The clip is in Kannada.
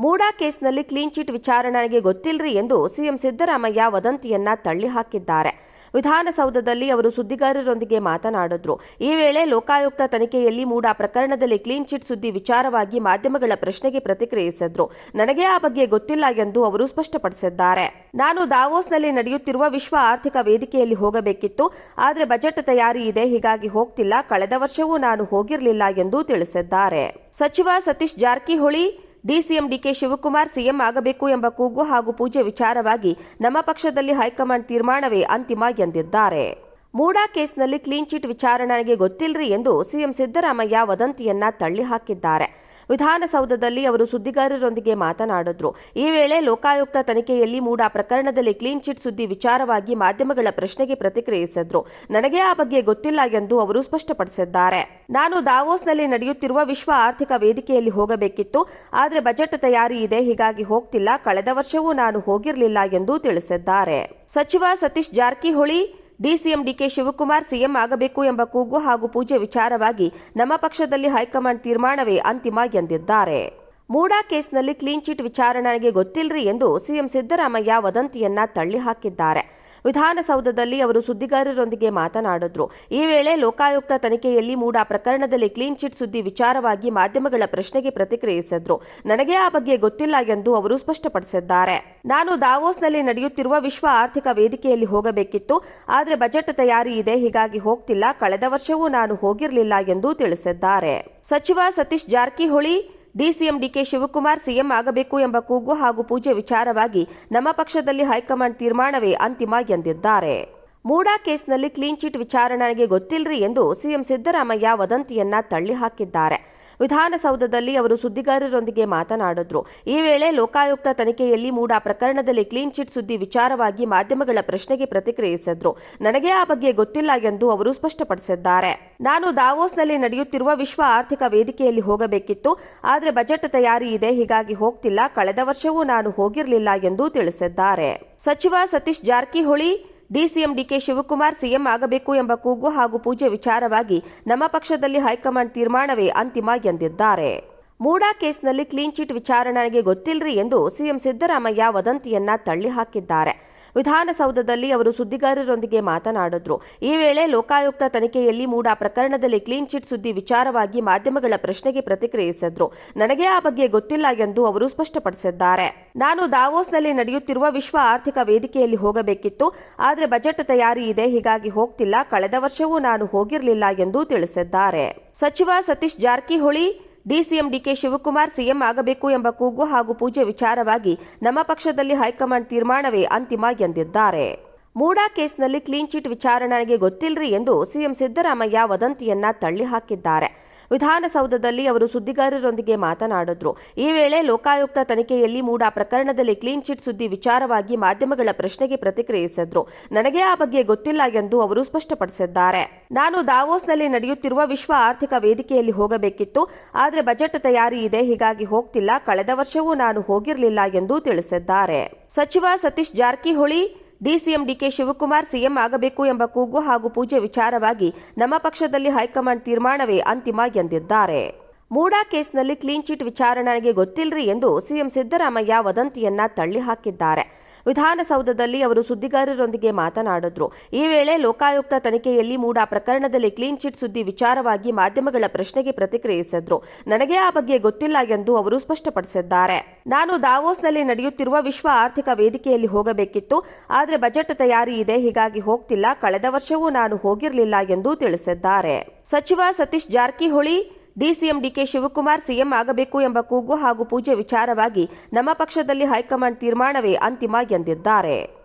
ಮೂಡಾ ಕೇಸ್ನಲ್ಲಿ ಕ್ಲೀನ್ ಚಿಟ್ ವಿಚಾರಣೆಗೆ ಗೊತ್ತಿಲ್ರಿ ಎಂದು ಸಿಎಂ ಸಿದ್ದರಾಮಯ್ಯ ವದಂತಿಯನ್ನ ತಳ್ಳಿಹಾಕಿದ್ದಾರೆ. ವಿಧಾನಸೌಧದಲ್ಲಿ ಅವರು ಸುದ್ದಿಗಾರರೊಂದಿಗೆ ಮಾತನಾಡಿದ್ರು. ಈ ವೇಳೆ ಲೋಕಾಯುಕ್ತ ತನಿಖೆಯಲ್ಲಿ ಮೂಡಾ ಪ್ರಕರಣದಲ್ಲಿ ಕ್ಲೀನ್ ಚಿಟ್ ಸುದ್ದಿ ವಿಚಾರವಾಗಿ ಮಾಧ್ಯಮಗಳ ಪ್ರಶ್ನೆಗೆ ಪ್ರತಿಕ್ರಿಯಿಸಿದ್ರು. ನನಗೆ ಆ ಬಗ್ಗೆ ಗೊತ್ತಿಲ್ಲ ಎಂದು ಅವರು ಸ್ಪಷ್ಟಪಡಿಸಿದ್ದಾರೆ. ನಾನು ದಾವೋಸ್ನಲ್ಲಿ ನಡೆಯುತ್ತಿರುವ ವಿಶ್ವ ಆರ್ಥಿಕ ವೇದಿಕೆಯಲ್ಲಿ ಹೋಗಬೇಕಿತ್ತು. ಆದರೆ ಬಜೆಟ್ ತಯಾರಿ ಇದೆ, ಹೀಗಾಗಿ ಹೋಗ್ತಿಲ್ಲ. ಕಳೆದ ವರ್ಷವೂ ನಾನು ಹೋಗಿರಲಿಲ್ಲ ಎಂದು ತಿಳಿಸಿದ್ದಾರೆ. ಸಚಿವ Satish Jarkiholi DCM DK Shivakumar CM ಆಗಬೇಕು ಎಂಬ ಕೂಗು ಹಾಗೂ ಪೂಜೆ ವಿಚಾರವಾಗಿ ನಮ್ಮ ಪಕ್ಷದಲ್ಲಿ ಹೈಕಮಾಂಡ್ ತೀರ್ಮಾನವೇ ಅಂತಿಮ ಎಂದಿದ್ದಾರೆ. ಮೂಡಾ ಕೇಸ್ನಲ್ಲಿ ಕ್ಲೀನ್ ಚಿಟ್ ವಿಚಾರಣೆಗೆ ಗೊತ್ತಿಲ್ರಿ ಎಂದು ಸಿಎಂ ಸಿದ್ದರಾಮಯ್ಯ ವದಂತಿಯನ್ನ ತಳ್ಳಿಹಾಕಿದ್ದಾರೆ. ವಿಧಾನಸೌಧದಲ್ಲಿ ಅವರು ಸುದ್ದಿಗಾರರೊಂದಿಗೆ ಮಾತನಾಡಿದ್ರು. ಈ ವೇಳೆ ಲೋಕಾಯುಕ್ತ ತನಿಖೆಯಲ್ಲಿ ಮೂಡಾ ಪ್ರಕರಣದಲ್ಲಿ ಕ್ಲೀನ್ ಚಿಟ್ ಸುದ್ದಿ ವಿಚಾರವಾಗಿ ಮಾಧ್ಯಮಗಳ ಪ್ರಶ್ನೆಗೆ ಪ್ರತಿಕ್ರಿಯಿಸಿದ್ರು. ನನಗೆ ಆ ಬಗ್ಗೆ ಗೊತ್ತಿಲ್ಲ ಎಂದು ಅವರು ಸ್ಪಷ್ಟಪಡಿಸಿದ್ದಾರೆ. ನಾನು ದಾವೋಸ್ನಲ್ಲಿ ನಡೆಯುತ್ತಿರುವ ವಿಶ್ವ ಆರ್ಥಿಕ ವೇದಿಕೆಯಲ್ಲಿ ಹೋಗಬೇಕಿತ್ತು. ಆದರೆ ಬಜೆಟ್ ತಯಾರಿ ಇದೆ, ಹೀಗಾಗಿ ಹೋಗ್ತಿಲ್ಲ. ಕಳೆದ ವರ್ಷವೂ ನಾನು ಹೋಗಿರಲಿಲ್ಲ ಎಂದು ತಿಳಿಸಿದ್ದಾರೆ. ಸಚಿವ Satish Jarkiholi DCM DK Shivakumar CM ಆಗಬೇಕು ಎಂಬ ಕೂಗು ಹಾಗೂ ಪೂಜೆ ವಿಚಾರವಾಗಿ ನಮ್ಮ ಪಕ್ಷದಲ್ಲಿ ಹೈಕಮಾಂಡ್ ತೀರ್ಮಾನವೇ ಅಂತಿಮ ಎಂದಿದ್ದಾರೆ. ಮೂಡಾ ಕೇಸ್ನಲ್ಲಿ ಕ್ಲೀನ್ ಚಿಟ್ ವಿಚಾರಣೆಗೆ ಗೊತ್ತಿಲ್ರಿ ಎಂದು ಸಿಎಂ ಸಿದ್ದರಾಮಯ್ಯ ವದಂತಿಯನ್ನ ತಳ್ಳಿಹಾಕಿದ್ದಾರೆ. ವಿಧಾನಸೌಧದಲ್ಲಿ ಅವರು ಸುದ್ದಿಗಾರರೊಂದಿಗೆ ಮಾತನಾಡಿದ್ರು. ಈ ವೇಳೆ ಲೋಕಾಯುಕ್ತ ತನಿಖೆಯಲ್ಲಿ ಮೂಡಾ ಪ್ರಕರಣದಲ್ಲಿ ಕ್ಲೀನ್ ಚಿಟ್ ಸುದ್ದಿ ವಿಚಾರವಾಗಿ ಮಾಧ್ಯಮಗಳ ಪ್ರಶ್ನೆಗೆ ಪ್ರತಿಕ್ರಿಯಿಸಿದ್ರು. ನನಗೆ ಆ ಬಗ್ಗೆ ಗೊತ್ತಿಲ್ಲ ಎಂದು ಅವರು ಸ್ಪಷ್ಟಪಡಿಸಿದ್ದಾರೆ. ನಾನು ದಾವೋಸ್ನಲ್ಲಿ ನಡೆಯುತ್ತಿರುವ ವಿಶ್ವ ಆರ್ಥಿಕ ವೇದಿಕೆಯಲ್ಲಿ ಹೋಗಬೇಕಿತ್ತು. ಆದರೆ ಬಜೆಟ್ ತಯಾರಿ ಇದೆ, ಹೀಗಾಗಿ ಹೋಗ್ತಿಲ್ಲ. ಕಳೆದ ವರ್ಷವೂ ನಾನು ಹೋಗಿರಲಿಲ್ಲ ಎಂದು ತಿಳಿಸಿದ್ದಾರೆ. ಸಚಿವ Satish Jarkiholi DCM DK Shivakumar CM ಆಗಬೇಕು ಎಂಬ ಕೂಗು ಹಾಗೂ ಪೂಜೆ ವಿಚಾರವಾಗಿ ನಮ್ಮ ಪಕ್ಷದಲ್ಲಿ ಹೈಕಮಾಂಡ್ ತೀರ್ಮಾನವೇ ಅಂತಿಮ ಎಂದಿದ್ದಾರೆ. ಮೂಡಾ ಕೇಸ್ನಲ್ಲಿ ಕ್ಲೀನ್ ಚಿಟ್ ವಿಚಾರಣೆಗೆ ಗೊತ್ತಿಲ್ರಿ ಎಂದು ಸಿಎಂ ಸಿದ್ದರಾಮಯ್ಯ ವದಂತಿಯನ್ನ ತಳ್ಳಿಹಾಕಿದ್ದಾರೆ. ವಿಧಾನಸೌಧದಲ್ಲಿ ಅವರು ಸುದ್ದಿಗಾರರೊಂದಿಗೆ ಮಾತನಾಡಿದ್ರು. ಈ ವೇಳೆ ಲೋಕಾಯುಕ್ತ ತನಿಖೆಯಲ್ಲಿ ಮೂಡಾ ಪ್ರಕರಣದಲ್ಲಿ ಕ್ಲೀನ್ ಚಿಟ್ ಸುದ್ದಿ ವಿಚಾರವಾಗಿ ಮಾಧ್ಯಮಗಳ ಪ್ರಶ್ನೆಗೆ ಪ್ರತಿಕ್ರಿಯಿಸಿದ್ರು. ನನಗೆ ಆ ಬಗ್ಗೆ ಗೊತ್ತಿಲ್ಲ ಎಂದು ಅವರು ಸ್ಪಷ್ಟಪಡಿಸಿದ್ದಾರೆ. ನಾನು ದಾವೋಸ್ನಲ್ಲಿ ನಡೆಯುತ್ತಿರುವ ವಿಶ್ವ ಆರ್ಥಿಕ ವೇದಿಕೆಯಲ್ಲಿ ಹೋಗಬೇಕಿತ್ತು. ಆದರೆ ಬಜೆಟ್ ತಯಾರಿ ಇದೆ, ಹೀಗಾಗಿ ಹೋಗ್ತಿಲ್ಲ. ಕಳೆದ ವರ್ಷವೂ ನಾನು ಹೋಗಿರಲಿಲ್ಲ ಎಂದು ತಿಳಿಸಿದ್ದಾರೆ. ಸಚಿವ Satish Jarkiholi DCM DK Shivakumar CM ಆಗಬೇಕು ಎಂಬ ಕೂಗು ಹಾಗೂ ಪೂಜೆ ವಿಚಾರವಾಗಿ ನಮ್ಮ ಪಕ್ಷದಲ್ಲಿ ಹೈಕಮಾಂಡ್ ತೀರ್ಮಾನವೇ ಅಂತಿಮ ಎಂದಿದ್ದಾರೆ ಮೂಡಾ ಕೇಸ್ನಲ್ಲಿ ಕ್ಲೀನ್ ಚಿಟ್ ವಿಚಾರಣೆಗೆ ಗೊತ್ತಿಲ್ರಿ ಎಂದು ಸಿಎಂ ಸಿದ್ದರಾಮಯ್ಯ ವದಂತಿಯನ್ನ ತಳ್ಳಿಹಾಕಿದ್ದಾರೆ. ವಿಧಾನಸೌಧದಲ್ಲಿ ಅವರು ಸುದ್ದಿಗಾರರೊಂದಿಗೆ ಮಾತನಾಡಿದ್ರು. ಈ ವೇಳೆ ಲೋಕಾಯುಕ್ತ ತನಿಖೆಯಲ್ಲಿ ಮೂಡಾ ಪ್ರಕರಣದಲ್ಲಿ ಕ್ಲೀನ್ ಚಿಟ್ ಸುದ್ದಿ ವಿಚಾರವಾಗಿ ಮಾಧ್ಯಮಗಳ ಪ್ರಶ್ನೆಗೆ ಪ್ರತಿಕ್ರಿಯಿಸಿದ್ರು. ನನಗೆ ಆ ಬಗ್ಗೆ ಗೊತ್ತಿಲ್ಲ ಎಂದು ಅವರು ಸ್ಪಷ್ಟಪಡಿಸಿದ್ದಾರೆ. ನಾನು ದಾವೋಸ್ನಲ್ಲಿ ನಡೆಯುತ್ತಿರುವ ವಿಶ್ವ ಆರ್ಥಿಕ ವೇದಿಕೆಯಲ್ಲಿ ಹೋಗಬೇಕಿತ್ತು. ಆದರೆ ಬಜೆಟ್ ತಯಾರಿ ಇದೆ, ಹೀಗಾಗಿ ಹೋಗ್ತಿಲ್ಲ. ಕಳೆದ ವರ್ಷವೂ ನಾನು ಹೋಗಿರಲಿಲ್ಲ ಎಂದು ತಿಳಿಸಿದ್ದಾರೆ. ಸಚಿವ Satish Jarkiholi DCM DK Shivakumar CM ಆಗಬೇಕು ಎಂಬ ಕೂಗು ಹಾಗೂ ಪೂಜೆ ವಿಚಾರವಾಗಿ ನಮ್ಮ ಪಕ್ಷದಲ್ಲಿ ಹೈಕಮಾಂಡ್ ತೀರ್ಮಾನವೇ ಅಂತಿಮ ಎಂದಿದ್ದಾರೆ. ಮೂಡಾ ಕೇಸ್ನಲ್ಲಿ ಕ್ಲೀನ್ ಚಿಟ್ ವಿಚಾರಣೆಗೆ ಗೊತ್ತಿಲ್ರಿ ಎಂದು ಸಿಎಂ ಸಿದ್ದರಾಮಯ್ಯ ವದಂತಿಯನ್ನ ತಳ್ಳಿಹಾಕಿದ್ದಾರೆ. ವಿಧಾನಸೌಧದಲ್ಲಿ ಅವರು ಸುದ್ದಿಗಾರರೊಂದಿಗೆ ಮಾತನಾಡಿದ್ರು. ಈ ವೇಳೆ ಲೋಕಾಯುಕ್ತ ತನಿಖೆಯಲ್ಲಿ ಮೂಡಾ ಪ್ರಕರಣದಲ್ಲಿ ಕ್ಲೀನ್ ಚಿಟ್ ಸುದ್ದಿ ವಿಚಾರವಾಗಿ ಮಾಧ್ಯಮಗಳ ಪ್ರಶ್ನೆಗೆ ಪ್ರತಿಕ್ರಿಯಿಸಿದ್ರು. ನನಗೆ ಆ ಬಗ್ಗೆ ಗೊತ್ತಿಲ್ಲ ಎಂದು ಅವರು ಸ್ಪಷ್ಟಪಡಿಸಿದ್ದಾರೆ. ನಾನು ದಾವೋಸ್ನಲ್ಲಿ ನಡೆಯುತ್ತಿರುವ ವಿಶ್ವ ಆರ್ಥಿಕ ವೇದಿಕೆಯಲ್ಲಿ ಹೋಗಬೇಕಿತ್ತು. ಆದರೆ ಬಜೆಟ್ ತಯಾರಿ ಇದೆ, ಹೀಗಾಗಿ ಹೋಗ್ತಿಲ್ಲ. ಕಳೆದ ವರ್ಷವೂ ನಾನು ಹೋಗಿರಲಿಲ್ಲ ಎಂದು ತಿಳಿಸಿದ್ದಾರೆ. ಸಚಿವ Satish Jarkiholi DCM DK Shivakumar CM ಆಗಬೇಕು ಎಂಬ ಕೂಗು ಹಾಗೂ ಪೂಜೆ ವಿಚಾರವಾಗಿ ನಮ್ಮ ಪಕ್ಷದಲ್ಲಿ ಹೈಕಮಾಂಡ್ ತೀರ್ಮಾನವೇ ಅಂತಿಮ ಎಂದಿದ್ದಾರೆ. ಮೂಡಾ ಕೇಸ್ನಲ್ಲಿ ಕ್ಲೀನ್ ಚಿಟ್ ವಿಚಾರಣೆಗೆ ಗೊತ್ತಿಲ್ಲರಿ ಎಂದು ಸಿಎಂ ಸಿದ್ದರಾಮಯ್ಯ ವದಂತಿಯನ್ನ ತಳ್ಳಿಹಾಕಿದ್ದಾರೆ. ವಿಧಾನಸೌಧದಲ್ಲಿ ಅವರು ಸುದ್ದಿಗಾರರೊಂದಿಗೆ ಮಾತನಾಡಿದ್ರು. ಈ ವೇಳೆ ಲೋಕಾಯುಕ್ತ ತನಿಖೆಯಲ್ಲಿ ಮೂಡಾ ಪ್ರಕರಣದಲ್ಲಿ ಕ್ಲೀನ್ ಚಿಟ್ ಸುದ್ದಿ ವಿಚಾರವಾಗಿ ಮಾಧ್ಯಮಗಳ ಪ್ರಶ್ನೆಗೆ ಪ್ರತಿಕ್ರಿಯಿಸಿದ್ರು. ನನಗೆ ಆ ಬಗ್ಗೆ ಗೊತ್ತಿಲ್ಲ ಎಂದು ಅವರು ಸ್ಪಷ್ಟಪಡಿಸಿದ್ದಾರೆ. ನಾನು ದಾವೋಸ್ನಲ್ಲಿ ನಡೆಯುತ್ತಿರುವ ವಿಶ್ವ ಆರ್ಥಿಕ ವೇದಿಕೆಯಲ್ಲಿ ಹೋಗಬೇಕಿತ್ತು. ಆದರೆ ಬಜೆಟ್ ತಯಾರಿ ಇದೆ, ಹೀಗಾಗಿ ಹೋಗ್ತಿಲ್ಲ. ಕಳೆದ ವರ್ಷವೂ ನಾನು ಹೋಗಿರಲಿಲ್ಲ ಎಂದು ತಿಳಿಸಿದ್ದಾರೆ. ಸಚಿವ Satish Jarkiholi DCM DK Shivakumar CM ಆಗಬೇಕು ಎಂಬ ಕೂಗು ಹಾಗೂ ಪೂಜೆ ವಿಚಾರವಾಗಿ ನಮ್ಮ ಪಕ್ಷದಲ್ಲಿ ಹೈಕಮಾಂಡ್ ತೀರ್ಮಾನವೇ ಅಂತಿಮ ಎಂದಿದ್ದಾರೆ.